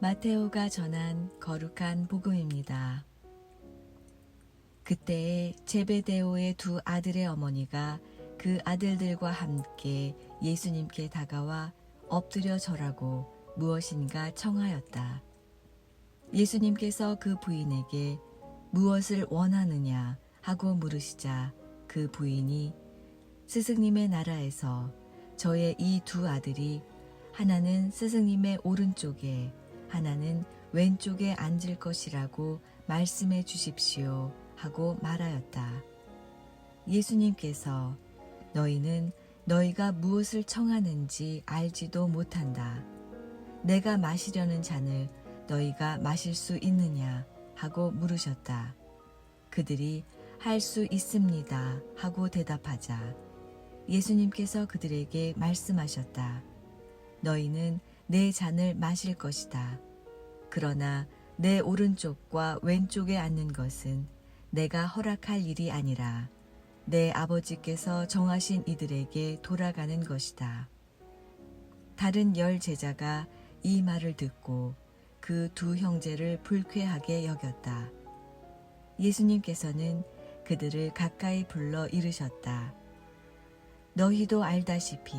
마테오가 전한 거룩한 복음입니다. 그때에 제베데오의 두 아들의 어머니가 그 아들들과 함께 예수님께 다가와 엎드려 절하고 무엇인가 청하였다. 예수님께서 그 부인에게 무엇을 원하느냐 하고 물으시자 그 부인이 스승님의 나라에서 저의 이 두 아들이 하나는 스승님의 오른쪽에 하나는 왼쪽에 앉을 것이라고 말씀해 주십시오 하고 말하였다. 예수님께서 너희는 너희가 무엇을 청하는지 알지도 못한다. 내가 마시려는 잔을 너희가 마실 수 있느냐 하고 물으셨다. 그들이 할 수 있습니다 하고 대답하자 예수님께서 그들에게 말씀하셨다. 너희는 내 잔을 마실 것이다. 그러나 내 오른쪽과 왼쪽에 앉는 것은 내가 허락할 일이 아니라 내 아버지께서 정하신 이들에게 돌아가는 것이다. 다른 열 제자가 이 말을 듣고 그 두 형제를 불쾌하게 여겼다. 예수님께서는 그들을 가까이 불러 이르셨다. 너희도 알다시피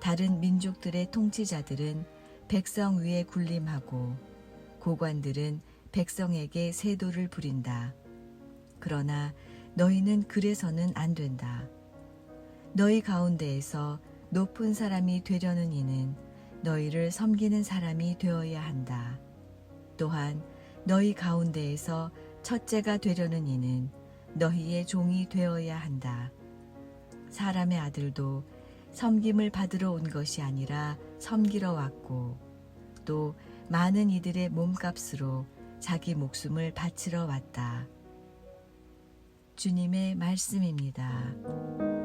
다른 민족들의 통치자들은 백성 위에 군림하고 고관들은 백성에게 세도를 부린다. 그러나 너희는 그래서는 안 된다. 너희 가운데에서 높은 사람이 되려는 이는 너희를 섬기는 사람이 되어야 한다. 또한 너희 가운데에서 첫째가 되려는 이는 너희의 종이 되어야 한다. 사람의 아들도 섬김을 받으러 온 것이 아니라 섬기러 왔고 또 많은 이들의 몸값으로 자기 목숨을 바치러 왔다. 주님의 말씀입니다.